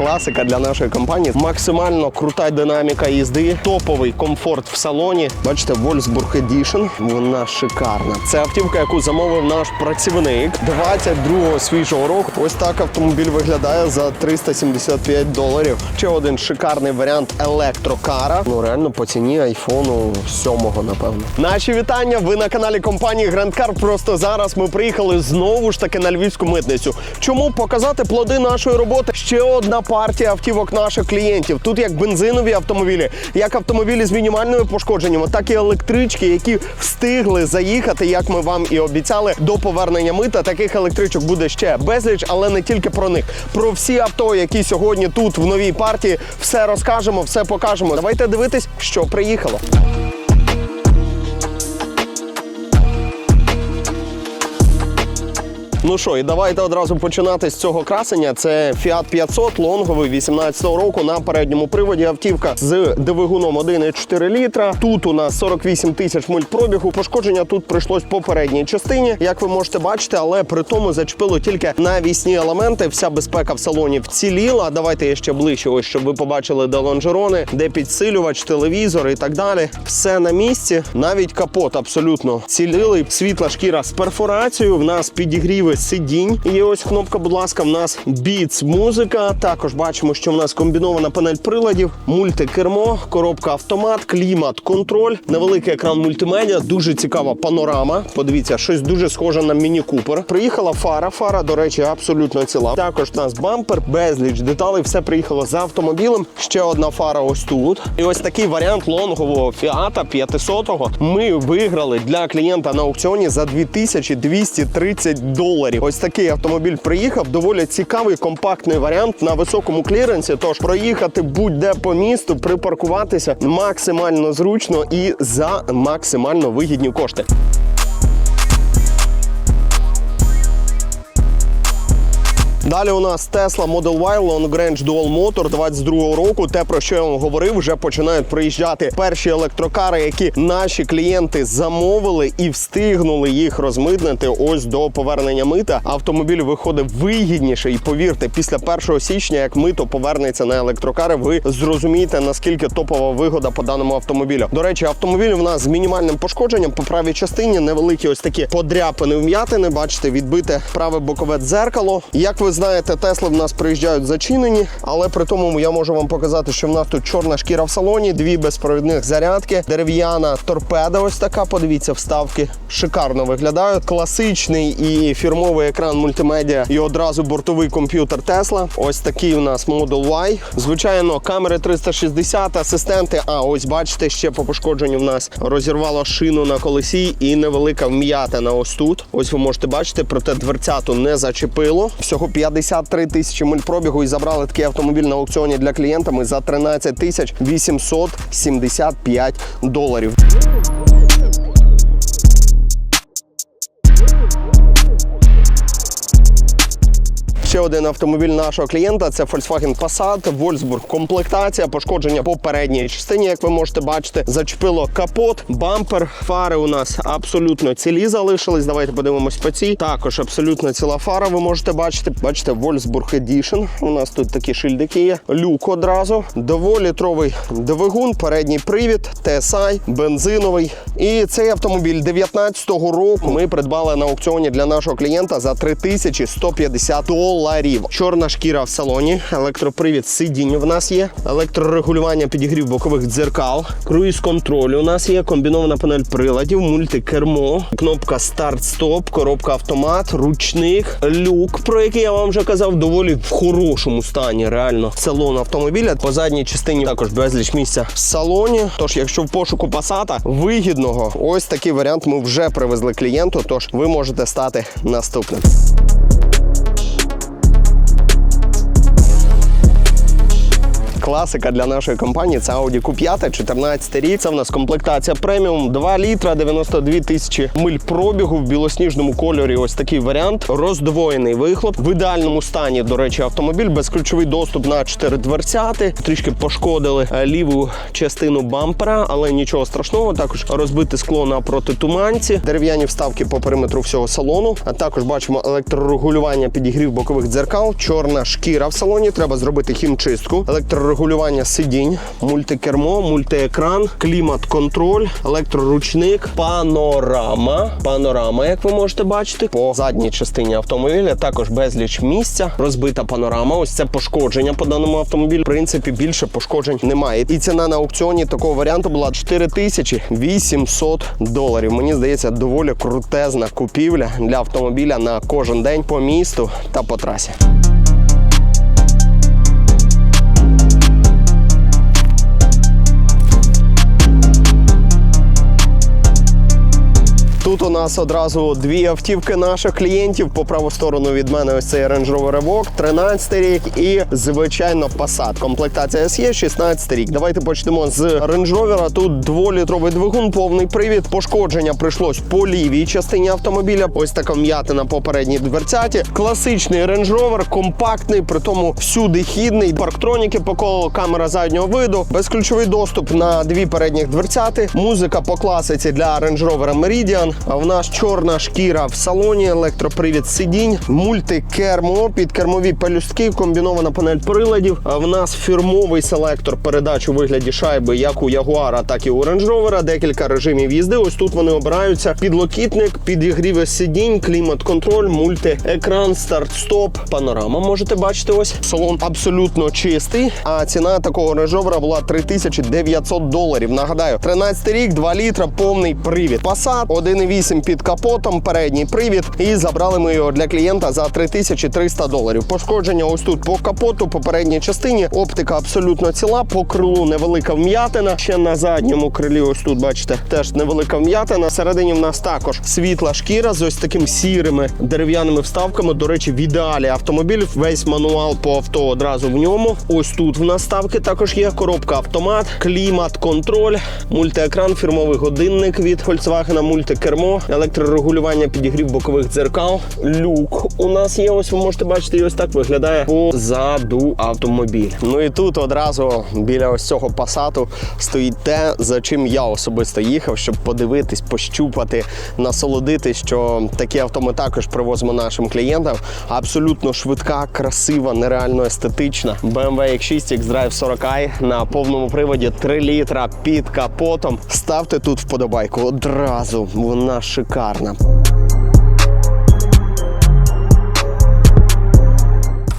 класика для нашої компанії. Максимально крута динаміка їзди, топовий комфорт в салоні. Бачите, Wolfsburg Edition. Вона шикарна. Це автівка, яку замовив наш працівник 22-го свіжого року. Ось так автомобіль виглядає за 375 доларів. Ще один шикарний варіант електрокара. Ну реально по ціні айфону 7-го, напевно. Наші вітання. Ви на каналі компанії Car. Просто зараз ми приїхали знову ж таки на львівську митницю. Чому показати плоди нашої роботи? Ще одна партія автівок наших клієнтів. Тут як бензинові автомобілі, як автомобілі з мінімальними пошкодженнями, так і електрички, які встигли заїхати, як ми вам і обіцяли, до повернення мита. Таких електричок буде ще безліч, але не тільки про них. Про всі авто, які сьогодні тут в новій партії, все розкажемо, все покажемо. Давайте дивитись, що приїхало. Ну що, і давайте одразу починати з цього красення. Це Fiat 500 лонговий 18-го року на передньому приводі. Автівка з двигуном 1,4 літра. Тут у нас 48 тисяч миль пробігу. Пошкодження тут прийшлось по передній частині, як ви можете бачити, але при тому зачепило тільки навісні елементи. Вся безпека в салоні вціліла. Давайте я ще ближче, ось щоб ви побачили, де лонжерони, де підсилювач, телевізор і так далі. Все на місці. Навіть капот абсолютно цілілий. Світла шкіра з перфорацією. В нас підігріви сидінь. Є ось кнопка, будь ласка, в нас Beats музика. Також бачимо, що в нас комбінована панель приладів, мультикермо, коробка автомат, клімат, контроль, невеликий екран мультимедіа, дуже цікава панорама. Подивіться, щось дуже схоже на міні купер. Приїхала фара. Фара, до речі, абсолютно ціла. Також в нас бампер, безліч деталей. Все приїхало за автомобілем. Ще одна фара ось тут. І ось такий варіант лонгового фіата 500-го ми виграли для клієнта на аукціоні за 2230 доларів. Ось такий автомобіль приїхав. Доволі цікавий компактний варіант на високому кліренсі. Тож проїхати будь-де по місту, припаркуватися максимально зручно і за максимально вигідні кошти. Далі у нас Tesla Model Y Long Range Dual Motor 22 року. Те, про що я вам говорив, вже починають приїжджати перші електрокари, які наші клієнти замовили і встигнули їх розмитнити ось до повернення мита. Автомобіль виходить вигідніше. І повірте, після 1 січня, як мито повернеться на електрокари, ви зрозумієте наскільки топова вигода по даному автомобілю. До речі, автомобіль у нас з мінімальним пошкодженням по правій частині невеликі ось такі подряпини вм'ятини. Бачите, відбите праве бокове дзеркало. Як ви знаєте, Тесли в нас приїжджають зачинені, але при тому я можу вам показати, що в нас тут чорна шкіра в салоні, дві безпровідних зарядки, дерев'яна торпеда. Ось така. Подивіться, вставки шикарно виглядають. Класичний і фірмовий екран мультимедіа і одразу бортовий комп'ютер Тесла. Ось такий у нас Model Y. Звичайно, камери 360, асистенти. А ось бачите, ще по пошкодженню в нас розірвало шину на колесі і невелика вм'ятина ось тут. Ось ви можете бачити, проте дверцяту не зачепило. Всього 53 тисячі миль пробігу і забрали такий автомобіль на аукціоні для клієнтами за 13 тисяч 875 доларів. Ще один автомобіль нашого клієнта це Volkswagen Passat, Wolfsburg комплектація, пошкодження по передній частині, як ви можете бачити, зачепило капот, бампер, фари у нас абсолютно цілі залишились. Давайте подивимось по цій. Також абсолютно ціла фара. Ви можете бачити. Бачите, Wolfsburg Edition. У нас тут такі шильдики є. Люк одразу. Дволітровий двигун, передній привід, TSI, бензиновий. І цей автомобіль 19-го року ми придбали на аукціоні для нашого клієнта за 3150 доларів. Чорна шкіра в салоні, електропривід сидінь в нас є, електрорегулювання підігрів бокових дзеркал, круїз контроль у нас є, комбінована панель приладів, мультикермо, кнопка старт-стоп, коробка автомат, ручник, люк, про який я вам вже казав, доволі в хорошому стані. Реально салон автомобіля. По задній частині також безліч місця в салоні. Тож, якщо в пошуку пасата вигідного, ось такий варіант ми вже привезли клієнту. Тож ви можете стати наступним. Класика для нашої компанії. Це Audi Q5, 14 рік. Це в нас комплектація преміум, 2 літра, 92 тисячі миль пробігу в білосніжному кольорі. Ось такий варіант. Роздвоєний вихлоп. В ідеальному стані, до речі, автомобіль, безключовий доступ на 4 дверцяти. Трішки пошкодили е, ліву частину бампера, але нічого страшного. Також розбите скло на протитуманці, дерев'яні вставки по периметру всього салону. А також бачимо електрорегулювання підігрів бокових дзеркал, чорна шкіра в салоні. Треба зробити хімчистку, електрорегулювання сидінь, мультикермо, мультиекран, клімат-контроль, електроручник, панорама. Панорама, як ви можете бачити, по задній частині автомобіля також безліч місця. Розбита панорама. Ось це пошкодження по даному автомобілю. В принципі, більше пошкоджень немає. І ціна на аукціоні такого варіанту була 4800 доларів. Мені здається, доволі крутезна купівля для автомобіля на кожен день по місту та по трасі. Тут у нас одразу дві автівки наших клієнтів. По праву сторону від мене ось цей Range Rover Evoque, 13 рік і звичайно Passat. Комплектація SE, 16 рік. Давайте почнемо з Range Rover. Тут дволітровий двигун, повний привід. Пошкодження прийшлось по лівій частині автомобіля. Ось така м'ятина по передній дверцяті. Класичний Range Rover, компактний, при тому всюди хідний. Парктроніки по колу, камера заднього виду, безключовий доступ на дві передніх дверцяти. Музика по класиці для Range Rover Meridian. В нас чорна шкіра в салоні, електропривід сидінь, мультикермо, підкермові пелюстки, комбінована панель приладів. В нас фірмовий селектор передач у вигляді шайби, як у Ягуара, так і у Range Rover. Декілька режимів їзди. Ось тут вони обираються. Підлокітник, підігріве сидінь, клімат-контроль, мультиекран, старт-стоп, панорама. Можете бачити, ось салон абсолютно чистий. А ціна такого Range Rover була 3900 доларів. Нагадаю, 13 рік, 2 літра, повний привід. Passat, 1,8 під капотом, передній привід. І забрали ми його для клієнта за 3300 доларів. Пошкодження ось тут по капоту, по передній частині. Оптика абсолютно ціла, по крилу невелика вм'ятина. Ще на задньому крилі, ось тут, бачите, теж невелика вм'ятина. Всередині в нас також світла шкіра з ось такими сірими дерев'яними вставками. До речі, в ідеалі автомобіль. Весь мануал по авто одразу в ньому. Ось тут в нас ставки також є. Коробка автомат, клімат, контроль, мультиекран, фірмовий годинник від Volkswagen, мультикермо, електрорегулювання підігрів бокових дзеркал. Люк у нас є. Ось ви можете бачити, і ось так виглядає позаду автомобіль. Ну і тут одразу біля ось цього пасату стоїть те, за чим я особисто їхав, щоб подивитись, пощупати, насолодитись, що такі авто ми також привозимо нашим клієнтам. Абсолютно швидка, красива, нереально естетична. BMW X6 X-Drive 40i на повному приводі 3 літра під капотом. Ставте тут вподобайку одразу. Вона шикарна.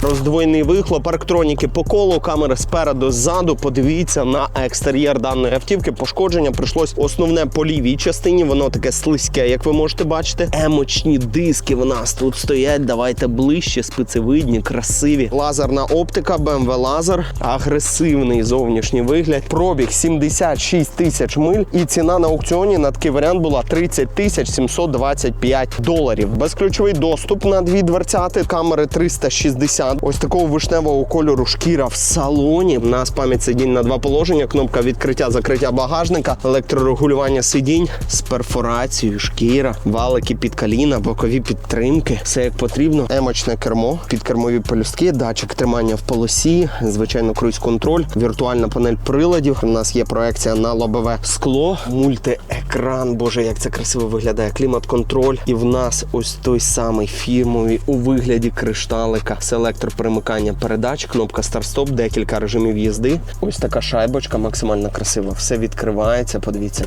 Роздвоєний вихлоп, парктроніки по колу, камери спереду, ззаду. Подивіться на екстер'єр даної автівки. Пошкодження прийшлось основне по лівій частині. Воно таке слизьке, як ви можете бачити. Емочні диски в нас тут стоять. Давайте ближче, спецевидні, красиві. Лазерна оптика, BMW лазер, агресивний зовнішній вигляд. Пробіг 76 тисяч миль. І ціна на аукціоні на такий варіант була 30 тисяч 725 доларів. Безключовий доступ на дві дверцяти, камери 360. Ось такого вишневого кольору шкіра в салоні. У нас пам'ять сидінь на два положення, кнопка відкриття, закриття багажника, електрорегулювання сидінь з перфорацією, шкіра, валики під коліна, бокові підтримки. Все як потрібно. Емочне кермо, підкермові пелюстки, датчик тримання в полосі, звичайно, круїз-контроль, віртуальна панель приладів. У нас є проекція на лобове скло, мультиекран. Боже, як це красиво виглядає. Клімат-контроль. І в нас ось той самий фірмовий у вигляді кришталика. Селектор перемикання передач, кнопка старт-стоп, декілька режимів їзди. Ось така шайбочка, максимально красива. Все відкривається. Подивіться,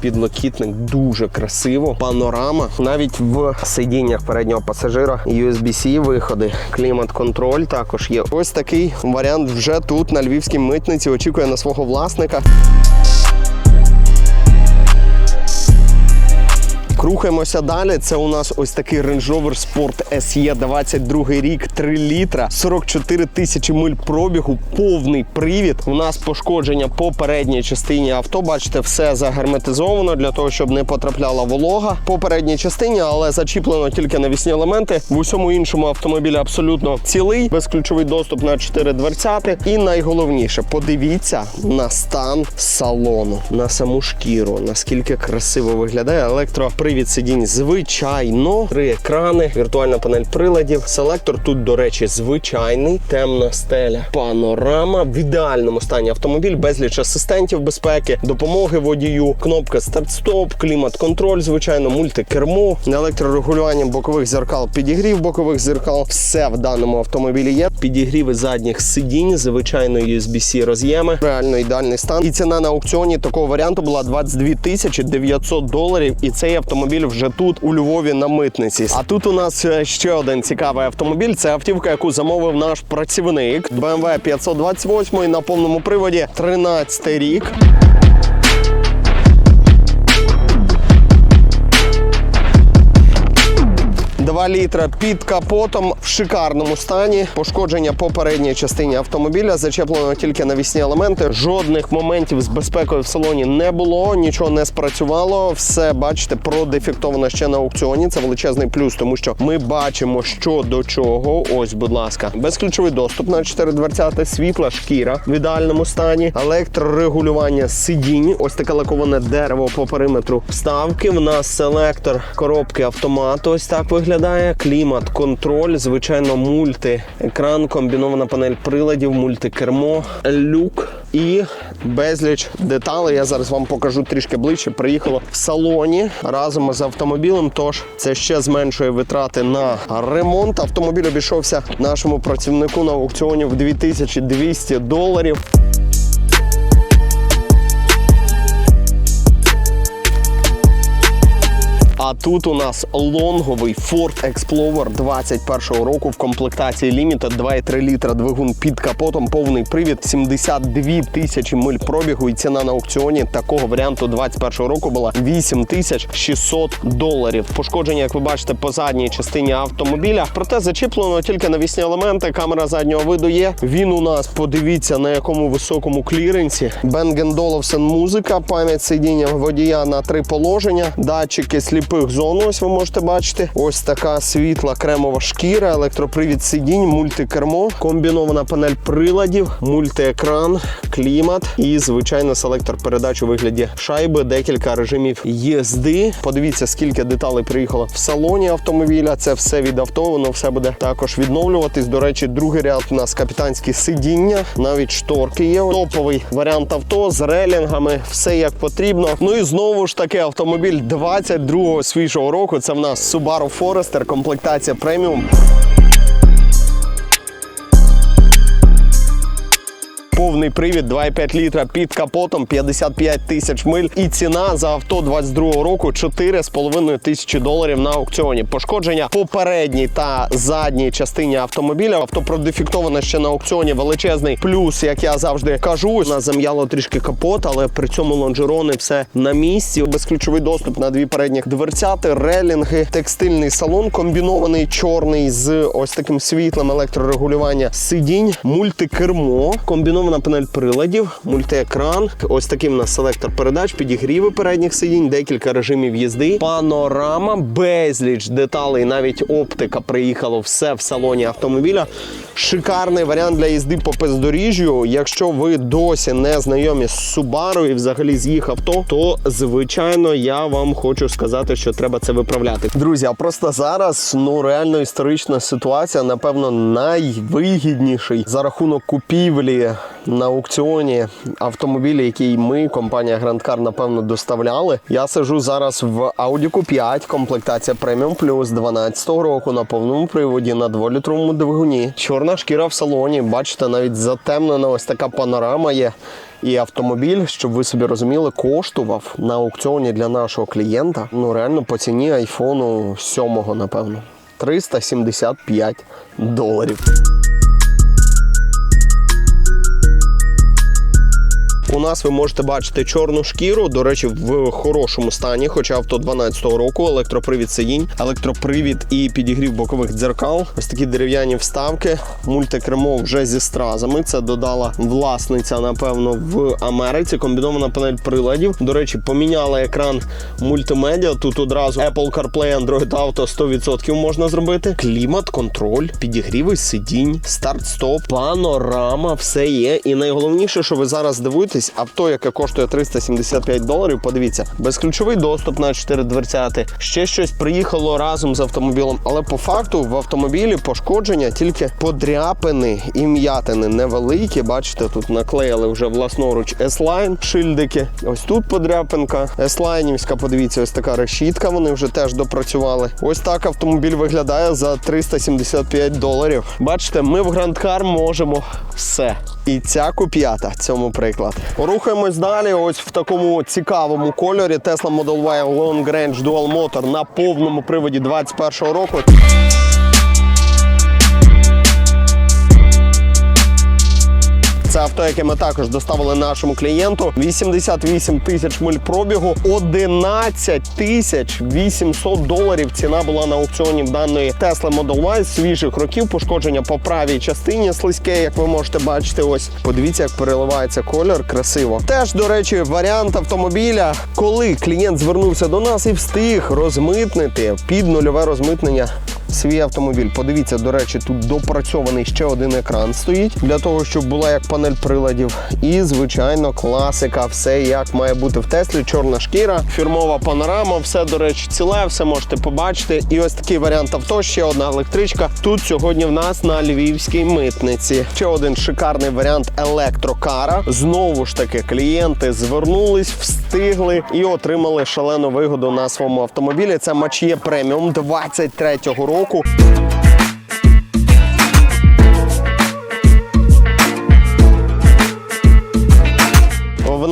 підлокітник дуже красиво. Панорама. Навіть в сидіннях переднього пасажира USB-C виходи, клімат-контроль також є. Ось такий варіант вже тут на львівській митниці. Очікує на свого власника. Рухаємося далі. Це у нас ось такий Range Rover Sport SE 22 рік, 3 літра, 44 тисячі миль пробігу, повний привід. У нас пошкодження по передній частині авто. Бачите, все загерметизовано для того, щоб не потрапляла волога по передній частині, але зачіплено тільки навісні елементи. В усьому іншому автомобілі абсолютно цілий, безключовий доступ на 4 дверцяти. І найголовніше, подивіться на стан салону, на саму шкіру, наскільки красиво виглядає електропривід сидінь. Звичайно, три екрани, віртуальна панель приладів. Селектор тут, до речі, звичайний, темна стеля, панорама в ідеальному стані автомобіль, безліч асистентів безпеки, допомоги водію, кнопка старт-стоп, клімат-контроль, звичайно, мультикермо, електрорегулювання бокових зеркал, підігрів бокових зеркал. Все в даному автомобілі є. Підігріви задніх сидінь, звичайно, USB-C роз'єми. Реально ідеальний стан. І ціна на аукціоні такого варіанту була 22 тисячі 900 доларів. І цей автомобіль вже тут у Львові на митниці. А тут у нас е, ще один цікавий автомобіль. Це автівка, яку замовив наш працівник BMW 528 на повному приводі. 13 рік. 2 літра під капотом в шикарному стані. Пошкодження по передній частині автомобіля. Зачеплено тільки навісні елементи. Жодних моментів з безпекою в салоні не було, нічого не спрацювало. Все бачите, продефектовано ще на аукціоні. Це величезний плюс, тому що ми бачимо, що до чого. Ось, будь ласка, безключовий доступ на 4 дверцяти, світла шкіра в ідеальному стані, електрорегулювання сидінь. Ось таке лаковане дерево по периметру вставки. В нас селектор коробки автомату. Ось так виглядає. Клімат, контроль, звичайно, мульти, екран, комбінована панель приладів, мультикермо, люк і безліч деталей. Я зараз вам покажу трішки ближче. Приїхало в салоні разом з автомобілем. Тож це ще зменшує витрати на ремонт. Автомобіль обійшовся нашому працівнику на аукціоні в 2200 доларів. А тут у нас лонговий Ford Explorer 21 року в комплектації Limited 2,3 літра двигун під капотом, повний привід, 72 тисячі миль пробігу. І ціна на аукціоні такого варіанту 21 року була 8 тисяч 600 доларів. Пошкодження, як ви бачите, по задній частині автомобіля. Проте зачіплено тільки навісні елементи. Камера заднього виду є. Він у нас подивіться на якому високому кліренсі. Bang Olufsen музика, пам'ять сидіння водія на три положення, датчики сліпих зон. Ось ви можете бачити. Ось така світла кремова шкіра, електропривід сидінь, мультикермо, комбінована панель приладів, мультиекран, клімат і звичайно селектор передач у вигляді шайби, декілька режимів їзди. Подивіться, скільки деталей приїхало в салоні автомобіля. Це все від авто, воно все буде також відновлюватись. До речі, другий ряд у нас капітанські сидіння, навіть шторки є. Топовий варіант авто з релінгами, все як потрібно. Ну і знову ж таки автомобіль 22-го свіжого року. Це в нас Subaru Forester, комплектація преміум. Повний привід 2,5 літра під капотом 55 тисяч миль. І ціна за авто 22 року 4,5 тисячі доларів на аукціоні. Пошкодження по передній та задній частині автомобіля. Авто продефектоване ще на аукціоні. Величезний плюс, як я завжди кажу. Нас зам'яло трішки капот, але при цьому лонжерони все на місці. Безключовий доступ на дві передніх дверцяти, релінги, текстильний салон комбінований чорний з ось таким світлом електрорегулювання сидінь, мультикермо, комбінована панель приладів, мультиекран. Ось такий у нас селектор передач, підігріви передніх сидінь, декілька режимів їзди, панорама, безліч деталей, навіть оптика приїхало все в салоні автомобіля. Шикарний варіант для їзди по бездоріжжю. Якщо ви досі не знайомі з Subaru і взагалі з їх авто, то звичайно я вам хочу сказати, що треба це виправляти. Друзі, а просто зараз ну реально історична ситуація, напевно, найвигідніший за рахунок купівлі на аукціоні автомобілі, який ми, компанія Grand Car, напевно, доставляли. Я сижу зараз в Audi Q5, комплектація Premium Plus 12 року на повному приводі на 2-літровому двигуні. Чорна шкіра в салоні. Бачите, навіть затемнена ось така панорама є. І автомобіль, щоб ви собі розуміли, коштував на аукціоні для нашого клієнта ну реально по ціні айфону 7, напевно. 375 доларів. Нас ви можете бачити чорну шкіру. До речі, в хорошому стані, хоча авто 12-го року, електропривід сидінь, електропривід і підігрів бокових дзеркал. Ось такі дерев'яні вставки. Мультикермо вже зі стразами. Це додала власниця, напевно, в Америці. Комбінована панель приладів. До речі, поміняли екран мультимедіа. Тут одразу Apple CarPlay, Android Auto 100% можна зробити. Клімат, контроль, підігріви сидінь, старт-стоп, панорама, все є. І найголовніше, що ви зараз дивуєтесь, авто, яке коштує 375 доларів. Подивіться, безключовий доступ на 4 дверцяти. Ще щось приїхало разом з автомобілем. Але по факту в автомобілі пошкодження тільки подряпини і м'ятини невеликі. Бачите, тут наклеїли вже власноруч S-Line шильдики. Ось тут подряпинка. S-Line, подивіться, ось така решітка. Вони вже теж допрацювали. Ось так автомобіль виглядає за 375 доларів. Бачите, ми в Car можемо все. І ця куп'ята цьому приклад. Рухаємось далі. Ось в такому цікавому кольорі Tesla Model Y Long Range Dual Motor на повному приводі 21 року. Авто, яке ми також доставили нашому клієнту. 88 тисяч миль пробігу, 11 тисяч 800 доларів. Ціна була на аукціоні в даної Tesla Model Y свіжих років. Пошкодження по правій частині слизьке, як ви можете бачити. Ось подивіться, як переливається колір. Красиво. Теж, до речі, варіант автомобіля, коли клієнт звернувся до нас і встиг розмитнити під нульове розмитнення свій автомобіль. Подивіться, до речі, тут допрацьований ще один екран стоїть для того, щоб була як панель приладів. І, звичайно, класика, все як має бути в Теслі. Чорна шкіра, фірмова панорама, все, до речі, ціле, все можете побачити. І ось такий варіант авто, ще одна електричка. Тут сьогодні в нас на львівській митниці. Ще один шикарний варіант електрокара. Знову ж таки, клієнти звернулись, встигли і отримали шалену вигоду на своєму автомобілі. Це Мачє преміум 23-го року. В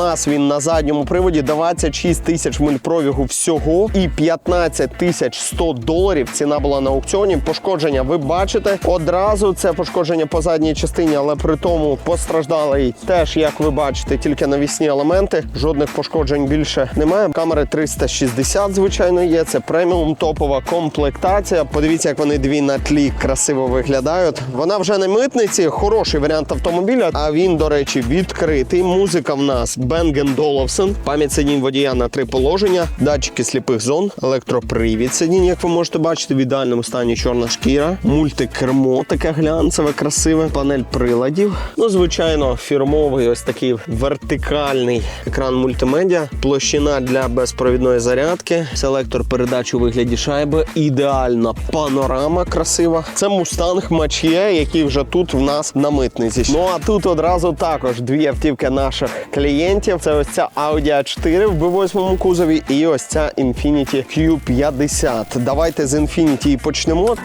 нас він на задньому приводі 26 тисяч миль пробігу всього і 15 тисяч 100 доларів. Ціна була на аукціоні. Пошкодження ви бачите одразу. Це пошкодження по задній частині, але при тому постраждали теж, як ви бачите, тільки навісні елементи. Жодних пошкоджень більше немає. Камери 360, звичайно, є. Це преміум топова комплектація. Подивіться, як вони дві на тлі красиво виглядають. Вона вже на митниці. Хороший варіант автомобіля. А він, до речі, відкритий. Музика в нас Bang Olufsen. Пам'ять сидінь водія на три положення, датчики сліпих зон, електропривід сидінь, як ви можете бачити, в ідеальному стані чорна шкіра, мультикермо, таке глянцеве, красиве, панель приладів. Ну, звичайно, фірмовий ось такий вертикальний екран мультимедіа, площина для безпровідної зарядки, селектор передач у вигляді шайби, ідеальна панорама красива. Це мустанг Мачє, який вже тут в нас на митниці. Ну а тут одразу також дві автівки наших клієнтів. Це ось ця Audi a 4 в B8 кузові і ось ця Infiniti Q50. Давайте з Infiniti і почнемо.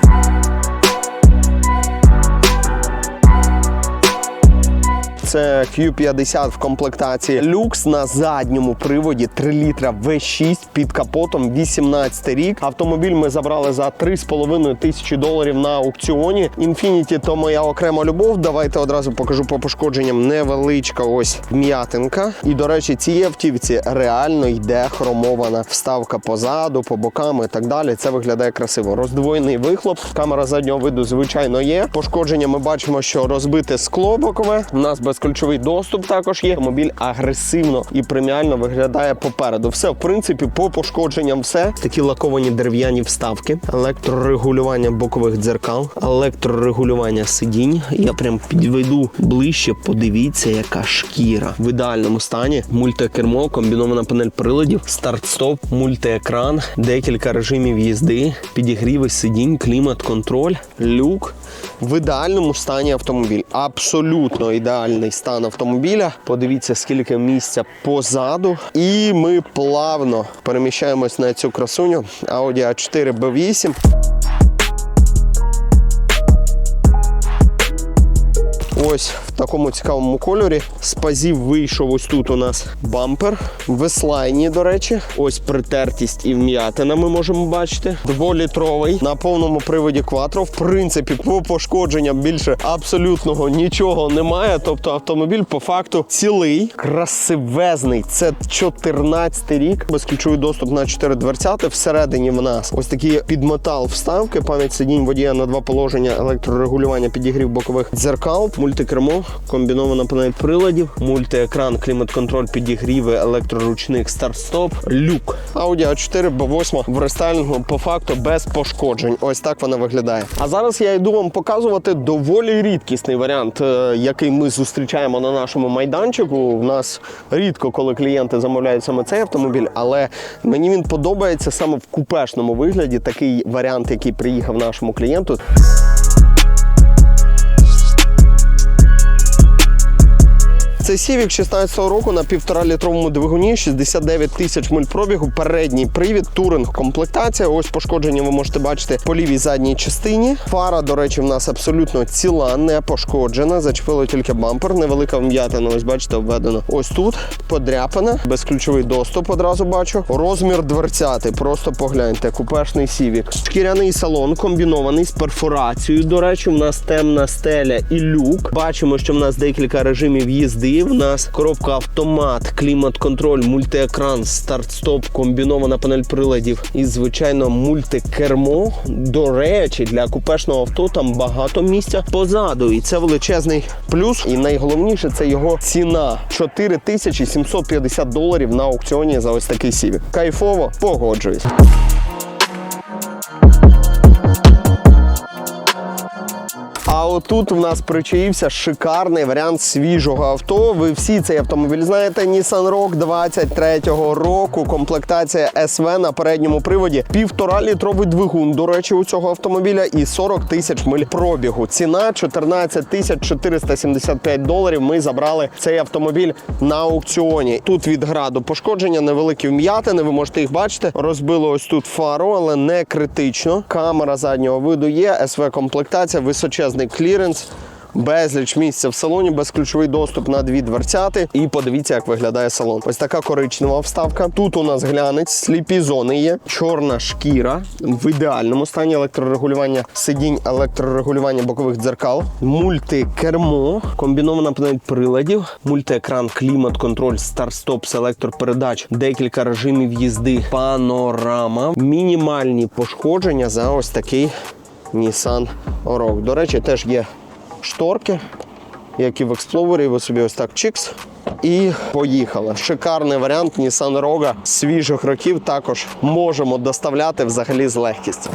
Це Q50 в комплектації люкс на задньому приводі 3 літра V6 під капотом 18 рік. Автомобіль ми забрали за 3,5 тисячі доларів на аукціоні. Infiniti то моя окрема любов. Давайте одразу покажу по пошкодженням. Невеличка ось вм'ятинка. І до речі, цій автівці реально йде хромована вставка позаду, по бокам і так далі. Це виглядає красиво. Роздвоєний вихлоп. Камера заднього виду, звичайно, є. Пошкодження ми бачимо, що розбите скло бокове. У нас безключовий доступ також є. Автомобіль агресивно і преміально виглядає попереду. Все, в принципі, по пошкодженням все. Такі лаковані дерев'яні вставки, електрорегулювання бокових дзеркал, електрорегулювання сидінь. Я прям підведу ближче. Подивіться, яка шкіра в ідеальному стані. Мультикермо, комбінована панель приладів, старт-стоп, мультиекран, декілька режимів їзди, підігріви сидінь, клімат-контроль, люк. В ідеальному стані автомобіль. Абсолютно ідеальний стан автомобіля. Подивіться, скільки місця позаду. І ми плавно переміщаємось на цю красуню Audi A4 B8. Ось в такому цікавому кольорі. З пазів вийшов ось тут у нас бампер. Веслайні, до речі. Ось притертість і вм'ятина ми можемо бачити. Дволітровий на повному приводі Quattro. В принципі, по пошкодженням більше абсолютного нічого немає. Тобто автомобіль по факту цілий, красивезний. Це 14 рік. Безключовий доступ на 4 дверцяти. Всередині в нас ось такі під метал вставки, пам'ять сидінь водія на два положення, електрорегулювання підігрів бокових дзеркал, мультикермо, комбінована панель приладів, мультиекран, клімат-контроль, підігріви, електроручник, старт-стоп, люк. Audi A4 B8 в рестайлінгу по факту без пошкоджень. Ось так вона виглядає. А зараз я йду вам показувати доволі рідкісний варіант, е, який ми зустрічаємо на нашому майданчику. У нас рідко, коли клієнти замовляють саме цей автомобіль, але мені він подобається саме в купешному вигляді. Такий варіант, який приїхав нашому клієнту. Це Civic 16 року на півтора літровому двигуні, 69 тисяч миль пробігу, передній привід, туринг, комплектація. Ось пошкодження ви можете бачити по лівій задній частині. Фара, до речі, в нас абсолютно ціла, не пошкоджена. Зачепило тільки бампер, невелика вм'ятина. Ось бачите, обведено. Ось тут подряпана, безключовий доступ одразу бачу. Розмір дверцяти. Просто погляньте, купешний Civic. Шкіряний салон комбінований з перфорацією. До речі, в нас темна стеля і люк. Бачимо, що в нас декілька режимів їзди. В нас коробка автомат, клімат-контроль, мультиекран, старт-стоп, комбінована панель приладів і, звичайно, мультикермо. До речі, для купешного авто там багато місця позаду. І це величезний плюс. І найголовніше це його ціна 4750 доларів на аукціоні за ось такий сівік. Кайфово, погоджуюсь. Отут в нас причаївся шикарний варіант свіжого авто. Ви всі цей автомобіль знаєте. Nissan Rogue 23-го року. Комплектація SV на передньому приводі. Півтора літровий двигун. До речі, у цього автомобіля і 40 тисяч миль пробігу. Ціна 14 тисяч 475 доларів. Ми забрали цей автомобіль на аукціоні. Тут від граду пошкодження, невеликі вм'ятини. Ви можете їх бачити. Розбило ось тут фару, але не критично. Камера заднього виду є. SV комплектація, височезний кліренс. Безліч місця в салоні, безключовий доступ на дві дверцяти. І подивіться, як виглядає салон. Ось така коричнева вставка. Тут у нас глянець, сліпі зони є, чорна шкіра в ідеальному стані електрорегулювання сидінь, електрорегулювання бокових дзеркал, мультикермо, комбінована панель приладів, мультиекран, клімат-контроль, старт-стоп, селектор передач, декілька режимів їзди, панорама, мінімальні пошкодження за ось такий Nissan Rogue. До речі, теж є шторки, які в Explorer, ви собі ось так чикс. І поїхали. Шикарний варіант Nissan Rogue свіжих років також можемо доставляти взагалі з легкістю.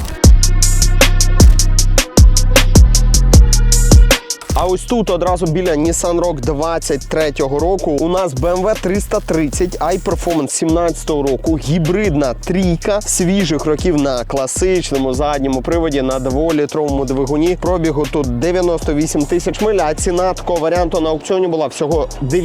А ось тут одразу біля Nissan Rogue 23-го року у нас BMW 330 iPerformance 17-го року, гібридна трійка свіжих років на класичному задньому приводі на 2-літровому двигуні. Пробігу тут 98 тисяч миль, а ціна такого варіанту на аукціоні була всього 2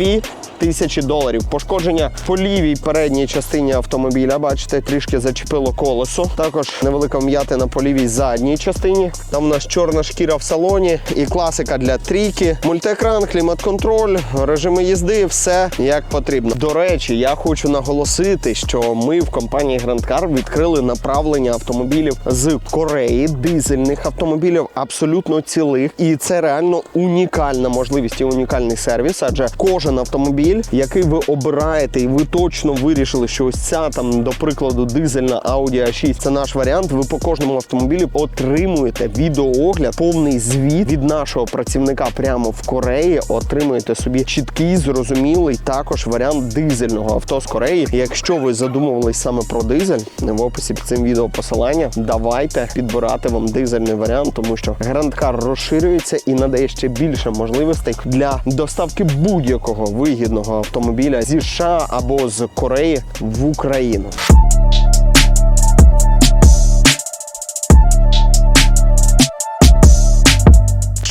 тисячі доларів. Пошкодження по лівій передній частині автомобіля. Бачите, трішки зачепило колесо. Також невелика вм'ятина по лівій задній частині. Там у нас чорна шкіра в салоні і класика для трійки, мультиекран, клімат-контроль, режими їзди, все як потрібно. До речі, я хочу наголосити, що ми в компанії Grand Car відкрили направлення автомобілів з Кореї, дизельних автомобілів, абсолютно цілих. І це реально унікальна можливість і унікальний сервіс. Адже кожен автомобіль, який ви обираєте, і ви точно вирішили, що ось ця там, до прикладу, дизельна Audi A6 це наш варіант. Ви по кожному автомобілі отримуєте відеоогляд, повний звіт від нашого працівника прямо в Кореї. Отримуєте собі чіткий, зрозумілий також варіант дизельного авто з Кореї. Якщо ви задумувались саме про дизель, в описі під цим відео посилання. Давайте підбирати вам дизельний варіант, тому що Car розширюється і надає ще більше можливостей для доставки будь-якого вигідного автомобіля зі США або з Кореї в Україну.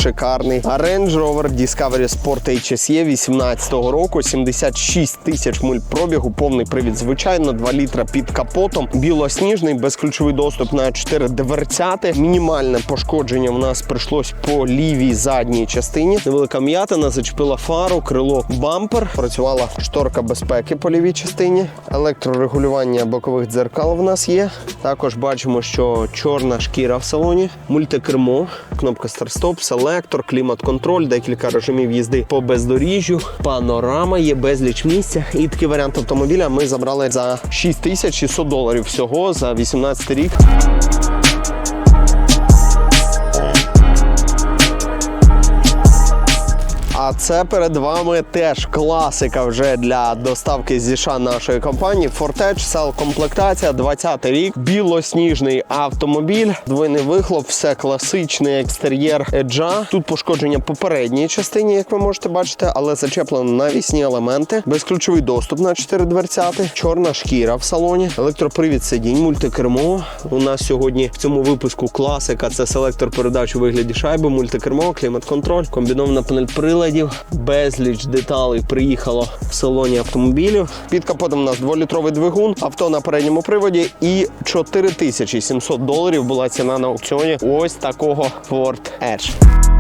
Шикарний Range Rover Discovery Sport HSE 18 року, 76 тисяч миль пробігу, повний привід, звичайно, 2 літра під капотом, білосніжний, безключовий доступ на 4 дверцяти. Мінімальне пошкодження в нас прийшлось по лівій задній частині. Невелика м'ятина зачепила фару, крило, бампер. Працювала шторка безпеки по лівій частині. Електрорегулювання бокових дзеркал в нас є. Також бачимо, що чорна шкіра в салоні, мультикермо, кнопка старт-стоп, селектор, клімат-контроль, декілька режимів їзди по бездоріжжю, панорама, є безліч місця. І такий варіант автомобіля ми забрали за 6600 доларів всього за 18 рік. А це перед вами теж класика вже для доставки зі США нашої компанії. Fortech Cell комплектація, 20 рік, білосніжний автомобіль, двойний вихлоп, все класичний екстер'єр еджа. Тут пошкодження попередній частині, як ви можете бачити, але зачеплено навісні елементи, безключовий доступ на 4 дверцяти, чорна шкіра в салоні, електропривід сидінь, мультикермо. У нас сьогодні в цьому випуску класика це селектор передач у вигляді шайби, мультикермо, клімат-контроль, комбінована панель приладів, безліч деталей приїхало в салоні автомобілів. Під капотом у нас 2-літровий двигун, авто на передньому приводі і 4700 доларів була ціна на аукціоні ось такого Ford Edge.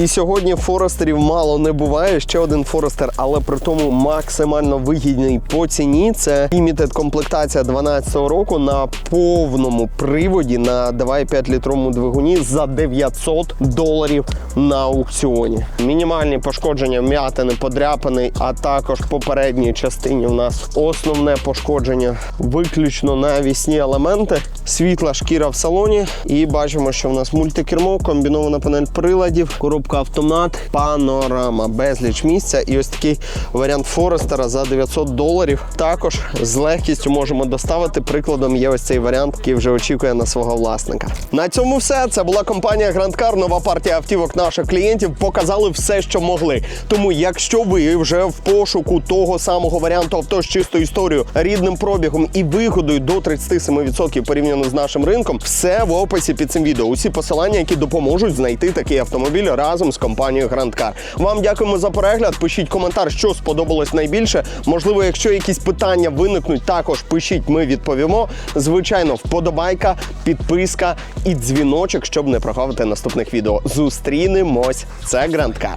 І сьогодні форестерів мало не буває. Ще один форестер, але при тому максимально вигідний по ціні. Це лімітед комплектація 12-го року на повному приводі на 2,5 літровому двигуні за 900 доларів на аукціоні. Мінімальні пошкодження, м'ятини, подряпини, а також попередній частині у нас основне пошкодження виключно на вісні елементи, світла шкіра в салоні. І бачимо, що в нас мультикермо, комбінована панель приладів, коробка автомат, панорама, безліч місця. І ось такий варіант Форестера за 900 доларів. Також з легкістю можемо доставити. Прикладом є ось цей варіант, який вже очікує на свого власника. На цьому все. Це була компанія Grand Car, нова партія автівок наших клієнтів. Показали все, що могли. Тому, якщо ви вже в пошуку того самого варіанту авто з чистою історією, рідним пробігом і вигодою до 37% порівняно з нашим ринком, все в описі під цим відео. Усі посилання, які допоможуть знайти такий автомобіль разом з компанією Grand Car. Вам дякуємо за перегляд. Пишіть коментар, що сподобалось найбільше. Можливо, якщо якісь питання виникнуть, також пишіть, ми відповімо. Звичайно, вподобайка, підписка і дзвіночок, щоб не прогавити наступних відео. Зустрінемось. Це Grand Car.